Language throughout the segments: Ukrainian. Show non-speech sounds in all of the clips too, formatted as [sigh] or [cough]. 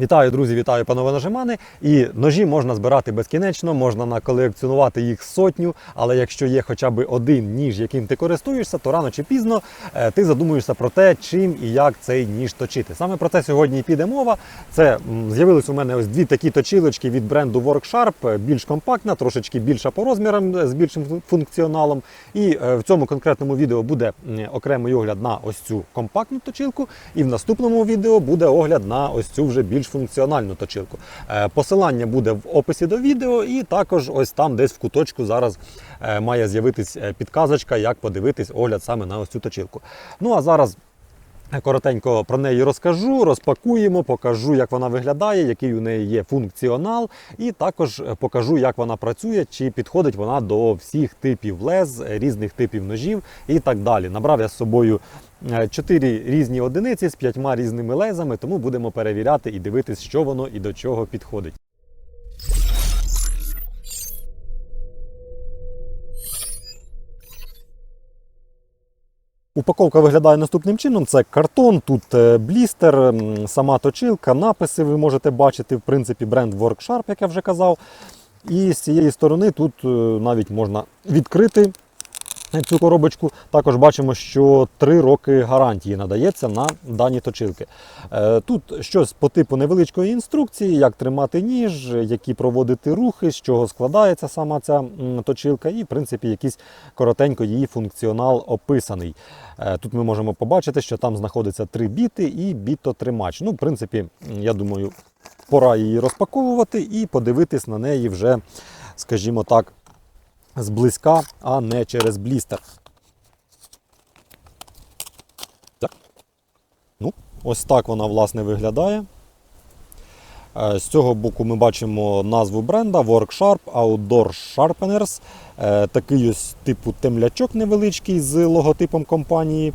Вітаю, друзі, вітаю, панове нажимани. І ножі можна збирати безкінечно, можна наколекціонувати їх сотню. Але якщо є хоча б один ніж, яким ти користуєшся, то рано чи пізно е, ти задумуєшся про те, чим і як цей ніж точити. Саме про це сьогодні і піде мова. Це з'явились у мене ось дві такі точилочки від бренду Worksharp, е, більш компактна, трошечки більша по розмірам е, з більшим функціоналом. І в цьому конкретному відео буде окремий огляд на ось цю компактну точилку. І в наступному відео буде огляд на ось цю вже більш функціональну точилку. Е, Посилання буде в описі до відео, і також ось там, десь в куточку, зараз е, має з'явитись е, підказочка, як подивитись огляд саме на ось цю точилку. Ну а зараз. Е, Коротенько про неї розкажу, розпакуємо, покажу, як вона виглядає, який у неї є функціонал, і також е, покажу, як вона працює, чи підходить вона до всіх типів лез, е, різних типів ножів і так далі. Набрав я з собою е, чотири різні одиниці з п'ятьма різними лезами, тому будемо перевіряти і дивитись, що воно і до чого підходить. Упаковка виглядає наступним чином: це картон, тут е, блістер, сама точилка, написи ви можете бачити, в принципі, бренд Worksharp, як я вже казав. І з цієї сторони тут е, навіть можна відкрити цю коробочку. Також бачимо, що 3 роки гарантії надається на дані точилки. Е, Тут щось по типу невеличкої інструкції, як тримати ніж, які проводити рухи, з чого складається сама ця точилка, і в принципі якийсь коротенько її функціонал описаний. Е, Тут ми можемо побачити, що там знаходиться три біти і бітотримач. Ну, в принципі, я думаю, пора її розпаковувати і подивитись на неї вже, скажімо так, зблизька, а не через блістер. Так. Ну, ось так вона власне виглядає. Е, З цього боку ми бачимо назву бренда Worksharp Outdoor Sharpeners. Е, Такий ось типу темлячок невеличкий з логотипом компанії.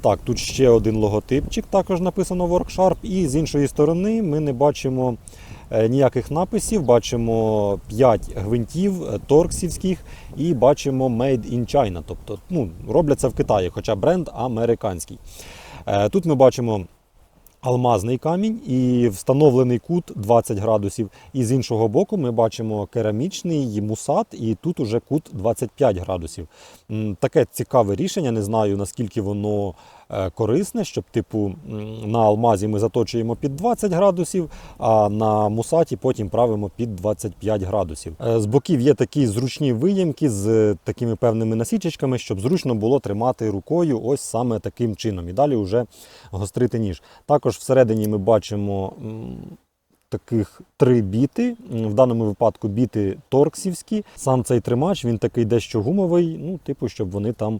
Так, тут ще один логотипчик, також написано Worksharp. І з іншої сторони ми не бачимо ніяких написів, бачимо 5 гвинтів е, торксівських і бачимо Made in China. Тобто ну, робляться в Китаї, хоча бренд американський. Е, Тут ми бачимо алмазний камінь і встановлений кут 20 градусів. І з іншого боку ми бачимо керамічний мусат, і тут уже кут 25 градусів. Таке цікаве рішення. Не знаю наскільки воно е, корисне, щоб типу на алмазі ми заточуємо під 20 градусів, а на мусаті потім правимо під 25 градусів. Е, З боків є такі зручні виємки з е, такими певними насічечками, щоб зручно було тримати рукою ось саме таким чином. І далі вже гострити ніж. Також всередині ми бачимо. Таких три біти. В даному випадку біти торксівські. Сам цей тримач він такий дещо гумовий, ну, типу, щоб вони там е,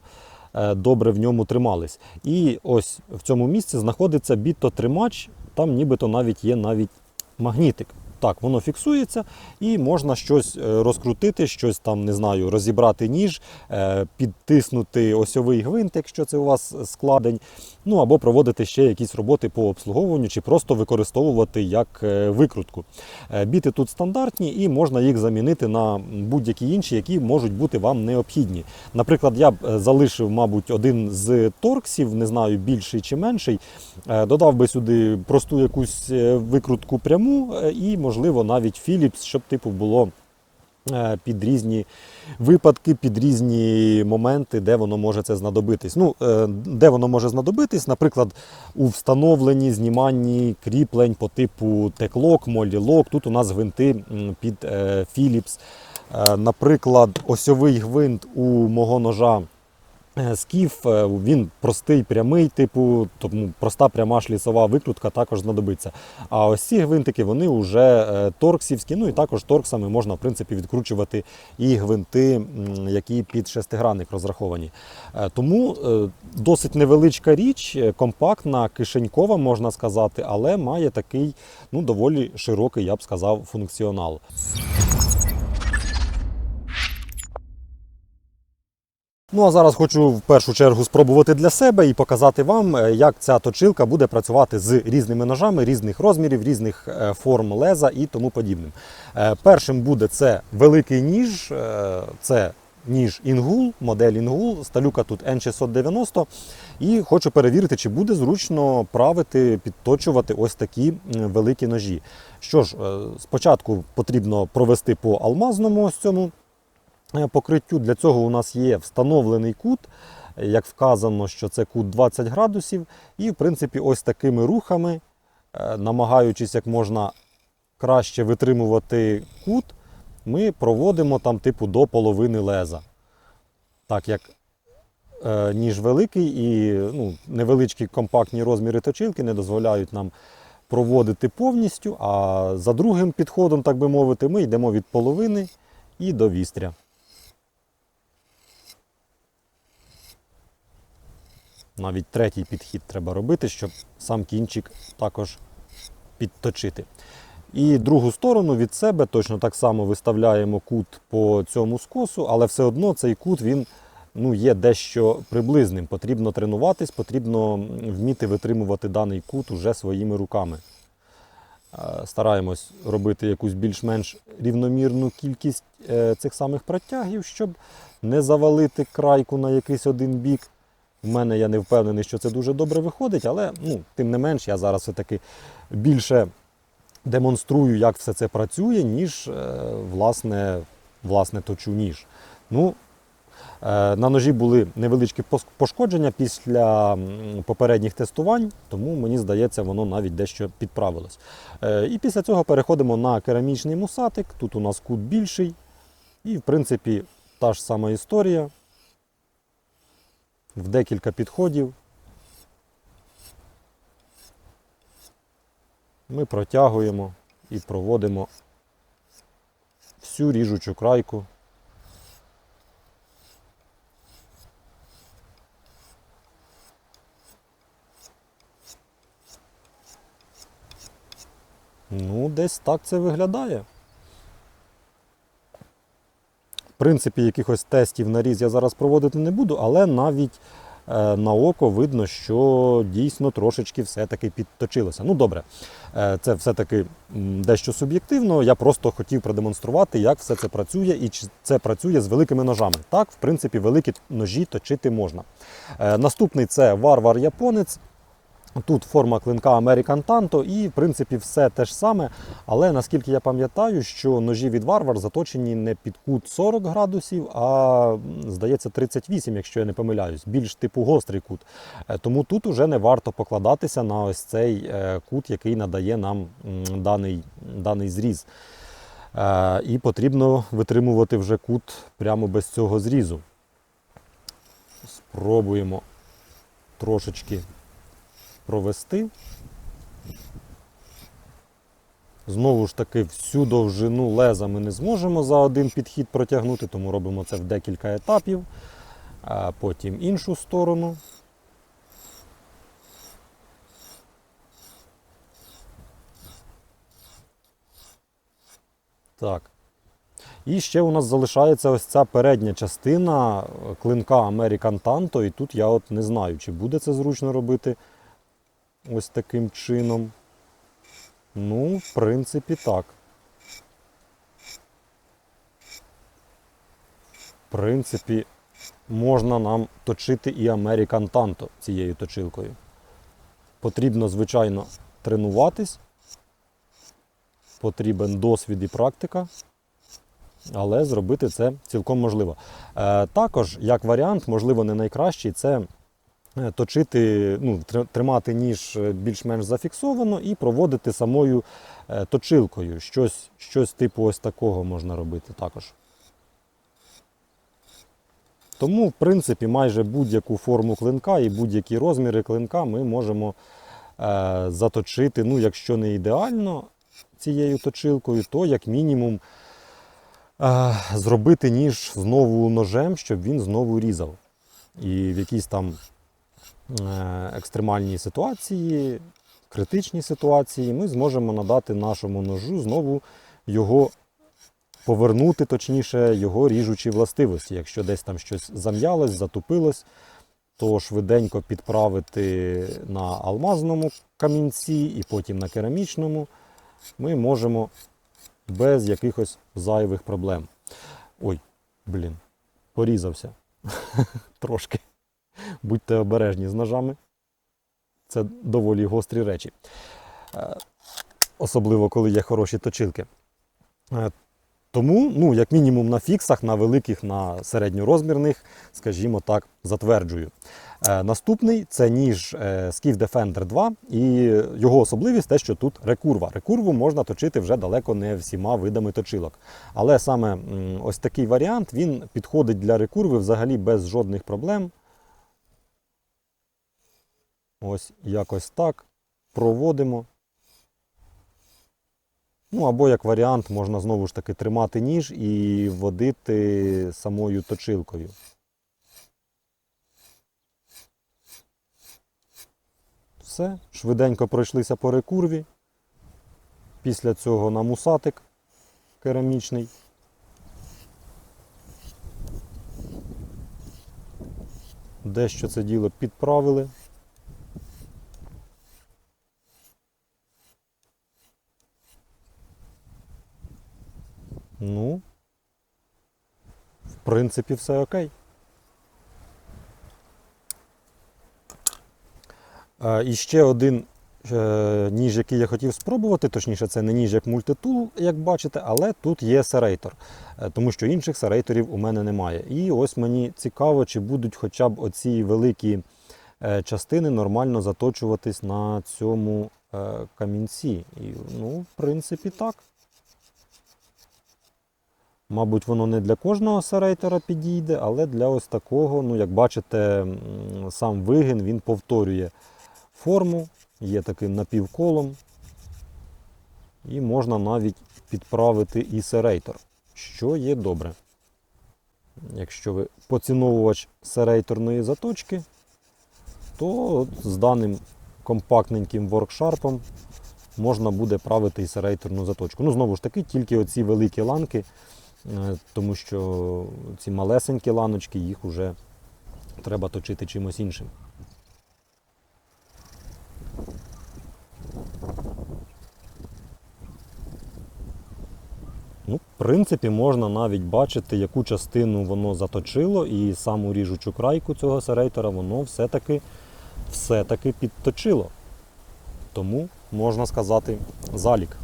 добре в ньому тримались. І ось в цьому місці знаходиться бітотримач, там нібито навіть є навіть магнітик. Так, воно фіксується і можна щось е, розкрутити, щось там, не знаю, розібрати ніж, е, підтиснути осьовий гвинт, якщо це у вас складень, ну або проводити ще якісь роботи по обслуговуванню, чи просто використовувати як е, викрутку. Е, Біти тут стандартні і можна їх замінити на будь-які інші, які можуть бути вам необхідні. Наприклад, я б е, залишив, мабуть, один з торксів, не знаю, більший чи менший. Додав би сюди просту якусь викрутку пряму і, можливо, навіть Philips, щоб типу було під різні випадки, під різні моменти, де воно може це знадобитись. Ну, е, де воно може знадобитись, наприклад, у встановленні, зніманні кріплень по типу теклок, молілок. Тут у нас гвинти під е, Philips. Е, Наприклад, осьовий гвинт у мого ножа. Е, Скіф, е, він простий, прямий, типу, тому проста пряма шлісова викрутка також знадобиться. А ось ці гвинтики вони вже е, торксівські, ну і також торксами можна в принципі відкручувати і гвинти, які під шестигранник розраховані. Тому досить невеличка річ, компактна, кишенькова, можна сказати, але має такий ну, доволі широкий, я б сказав, функціонал. Ну а зараз хочу в першу чергу спробувати для себе і показати вам, е, як ця точилка буде працювати з різними ножами різних розмірів, різних е, форм леза і тому подібним. Е, Першим буде це великий ніж, це ніж Інгул, модель Інгул, сталюка тут N690. І хочу перевірити, чи буде зручно правити, підточувати ось такі великі ножі. Що ж, спочатку потрібно провести по алмазному ось цьому покриттю. Для цього у нас є встановлений кут. е, Як вказано, що це кут 20 градусів. І, в принципі, ось такими рухами, е, намагаючись як можна краще витримувати кут, ми проводимо там типу до половини леза. Так як е, ніж великий і ну, невеличкі компактні розміри точилки не дозволяють нам проводити повністю, а за другим підходом, так би мовити, ми йдемо від половини і до вістря. Навіть третій підхід треба робити, щоб сам кінчик також підточити. І другу сторону від себе точно так само виставляємо кут по цьому скосу, але все одно цей кут він ну, є дещо приблизним. Потрібно тренуватись, потрібно вміти витримувати даний кут уже своїми руками. Е, Стараємось робити якусь більш-менш рівномірну кількість е, цих самих протягів, щоб не завалити крайку на якийсь один бік. В мене я не впевнений, що це дуже добре виходить, але ну, тим не менш я зараз все-таки більше демонструю, як все це працює, ніж е, власне, власне точу ніж. Ну, е, на ножі були невеличкі пошкодження після попередніх тестувань, тому мені здається, воно навіть дещо підправилось. Е, І після цього переходимо на керамічний мусатик. Тут у нас кут більший. І, в принципі, та ж сама історія. В декілька підходів ми протягуємо і проводимо всю ріжучу крайку. Ну, десь так це виглядає. В принципі, якихось тестів на різ я зараз проводити не буду, але навіть е, на око видно, що дійсно трошечки все-таки підточилося. Ну добре, е, це все-таки дещо суб'єктивно. Я просто хотів продемонструвати, як все це працює і чи це працює з великими ножами. Так, в принципі, великі ножі точити можна. Е, Наступний це варвар японець. Тут форма клинка American Tanto і, в принципі, все те ж саме. Але наскільки я пам'ятаю, що ножі від Варвар заточені не під кут 40 градусів, а здається 38, якщо я не помиляюсь, більш типу гострий кут. Е, Тому тут уже не варто покладатися на ось цей е, кут, який надає нам даний, даний зріз. Е, І потрібно витримувати вже кут прямо без цього зрізу. Спробуємо трошечки провести. Знову ж таки, всю довжину леза ми не зможемо за один підхід протягнути, тому робимо це в декілька етапів. А потім іншу сторону. Так. І ще у нас залишається ось ця передня частина е, клинка American Tanto, і тут я от не знаю, чи буде це зручно робити ось таким чином. Ну, в принципі, так. В принципі, можна нам точити і American Tanto цією точилкою. Потрібно, звичайно, тренуватись. Потрібен досвід і практика. Але зробити це цілком можливо. Е, також, як варіант, можливо, не найкращий, це точити, ну, тримати ніж е, більш-менш зафіксовано і проводити самою е, точилкою. Щось, щось типу ось такого можна робити також. Тому, в принципі, майже будь-яку форму клинка і будь-які розміри клинка ми можемо е, заточити, ну, якщо не ідеально цією точилкою, то як мінімум е, зробити ніж знову ножем, щоб він знову різав. І в якійсь там е, екстремальній ситуації, критичній ситуації, ми зможемо надати нашому ножу знову його повернути, точніше, його ріжучі властивості. Якщо десь там щось зам'ялось, затупилось, то швиденько підправити на алмазному камінці і потім на керамічному, ми можемо без якихось зайвих проблем. Ой, блін. порізався. [laughs] Трошки. Будьте обережні з ножами. Це доволі гострі речі. Е, Особливо, коли є хороші точилки. Е, Тому, ну, як мінімум, на фіксах, на великих, на середньорозмірних, скажімо так, затверджую. Е, Наступний це ніж Skiff Defender 2, і його особливість те, що тут рекурва. Рекурву можна точити вже далеко не всіма видами точилок. Але саме ось такий варіант він підходить для рекурви взагалі без жодних проблем. Ось якось так. Проводимо. Ну, або як варіант, можна знову ж таки тримати ніж і водити самою точилкою. Все, швиденько пройшлися по рекурві. Після цього на мусатик керамічний. Дещо це діло підправили. Ну, в принципі, все окей. І ще один е, ніж, який я хотів спробувати, точніше, це не ніж як мультитул, як бачите, але тут є серейтор, е, тому що інших серейторів у мене немає. І ось мені цікаво, чи будуть хоча б оці великі е, частини нормально заточуватись на цьому камінці. І, ну, в принципі, так. Мабуть, воно не для кожного серейтора підійде, але для ось такого, ну, як бачите, сам вигін він повторює форму, є таким напівколом. І можна навіть підправити і серейтор, що є добре. Якщо ви поціновувач серейторної заточки, то з даним компактненьким воркшарпом можна буде правити і серейторну заточку. Ну, знову ж таки, тільки оці великі ланки, тому що ці малесенькі ланочки, їх вже треба точити чимось іншим. Ну, в принципі, можна навіть бачити, яку частину воно заточило, і саму ріжучу крайку цього серейтора воно все-таки все-таки підточило. Тому можна сказати залік.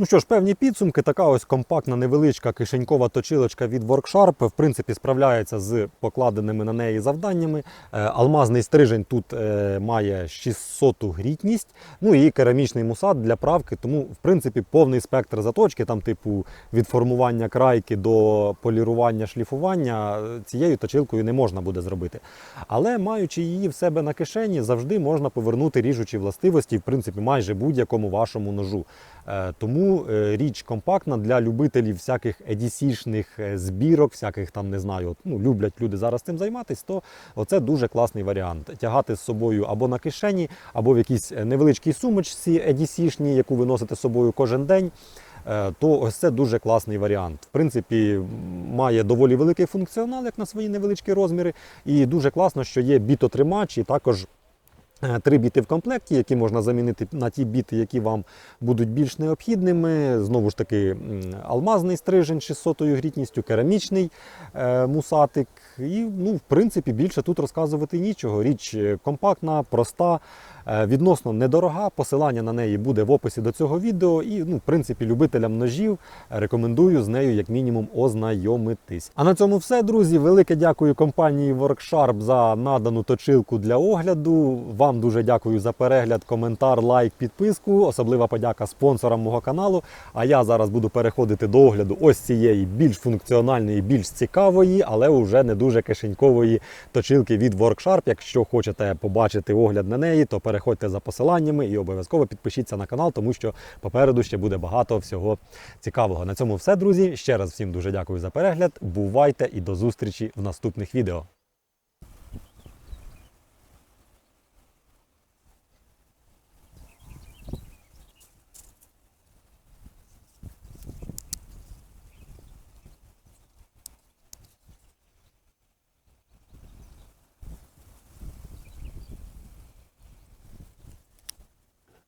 Ну що ж, певні підсумки, така ось компактна невеличка кишенькова точилочка від Worksharp, в принципі, справляється з покладеними на неї завданнями. Е, Алмазний стрижень тут е, має 600 грітність, ну і керамічний мусат для правки, тому, в принципі, повний спектр заточки, там, типу, від формування крайки до полірування, шліфування, е, цією точилкою не можна буде зробити. Але маючи її в себе на кишені, завжди можна повернути ріжучі властивості, в принципі, майже будь-якому вашому ножу. Е, Е, річ компактна для любителів всяких EDC-шних е, збірок, всяких там не знаю, ну, люблять люди зараз цим займатися, то оце дуже класний варіант. Тягати з собою або на кишені, або в якійсь е, невеличкій сумочці EDC-шній, яку ви носите з собою кожен день. То ось це дуже класний варіант. В принципі, має доволі великий функціонал, як на свої невеличкі розміри. І дуже класно, що є бітотримач і також Три біти в комплекті, які можна замінити на ті біти, які вам будуть більш необхідними. Знову ж таки, алмазний стрижень з 600 грітністю, керамічний е, мусатик. І, ну, в принципі, більше тут розказувати нічого. Річ е, компактна, проста, е, відносно недорога. Посилання на неї буде в описі до цього відео. І, ну, в принципі, любителям ножів рекомендую з нею як мінімум ознайомитись. А на цьому все, друзі. Велике дякую компанії Worksharp за надану точилку для огляду. Вам дуже дякую за перегляд, коментар, лайк, підписку. Особлива подяка спонсорам мого каналу. А я зараз буду переходити до огляду ось цієї більш функціональної, більш цікавої, але вже не дуже кишенькової точилки від Worksharp. Якщо хочете побачити огляд на неї, то переходьте за посиланнями і обов'язково підпишіться на канал, тому що попереду ще буде багато всього цікавого. На цьому все, друзі. Ще раз всім дуже дякую за перегляд. Бувайте і до зустрічі в наступних відео.